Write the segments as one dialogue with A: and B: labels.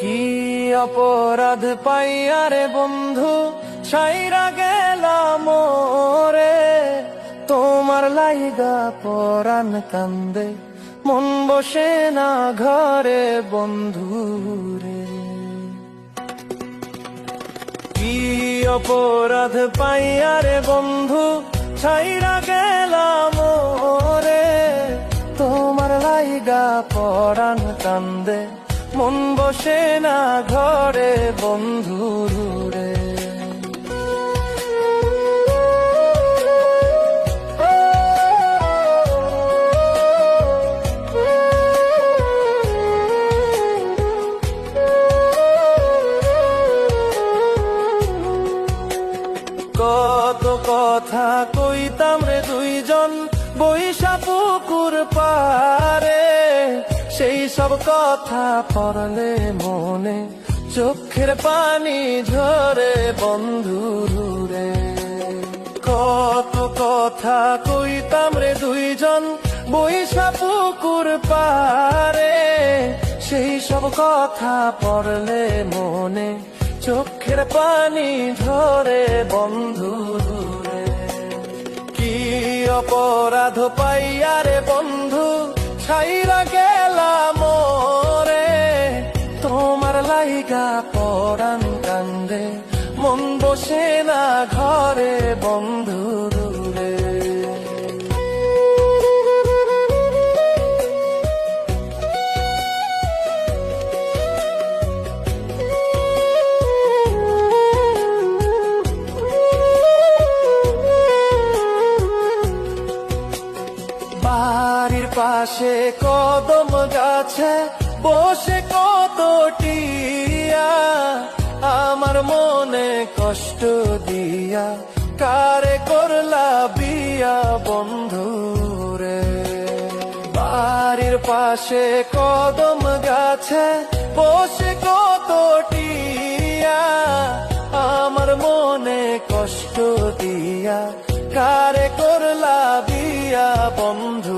A: কি অপরাধ পাইয়ারে বন্ধু? সাইরা গেলাম রে তোমার লাইগা পরাণ কান্দে। মন বসে না ঘরে বন্ধু রে। কি অপরাধ পাইয়ারে বন্ধু? ছাইরা গেলাম রে তোমার লাইগা পরাণ কান্দে। মন বসে না ঘরে বন্ধু রে কত কথা কইতাম রে দুইজন বৈশা পুকুর পারে সেই সব কথা পড়লে মনে, চোখের পানি ঝরে বন্ধু রে কত কথা কইতাম রে দুইজন, বৈশা পুকুর পারে সেই সব কথা পড়লে মনে, চোখের পানি ঝরে বন্ধু রে কি অপরাধ পাইয়ারে বন্ধু ছাইরা গেলাম রে। তোমার লাইগা পরাণ কান্দে। মন বসে না ঘরে বন্ধু রে বাড়ির পাশে কদম গাছে বসে কত টিয়া। আমার মনে কষ্ট দিয়া কারে করলা বিয়া বন্ধু রে? বাড়ির পাশে কদম গাছে বসে কত টিয়া। আমার মনে কষ্ট দিয়া কারে করলা বিয়া বন্ধু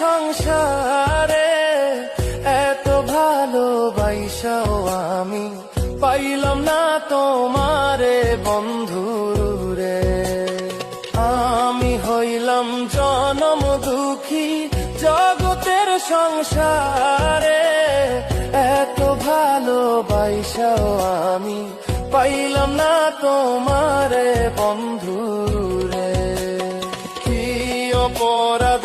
A: সংসারে এত ভালোবাইসাও আমি পাইলাম না তোমারে বন্ধু রে আমি হইলাম জনম দুঃখী জগতের সংসারে এত ভালোবাইসাও আমি পাইলাম না তোমারে বন্ধু রে কি অপরাধ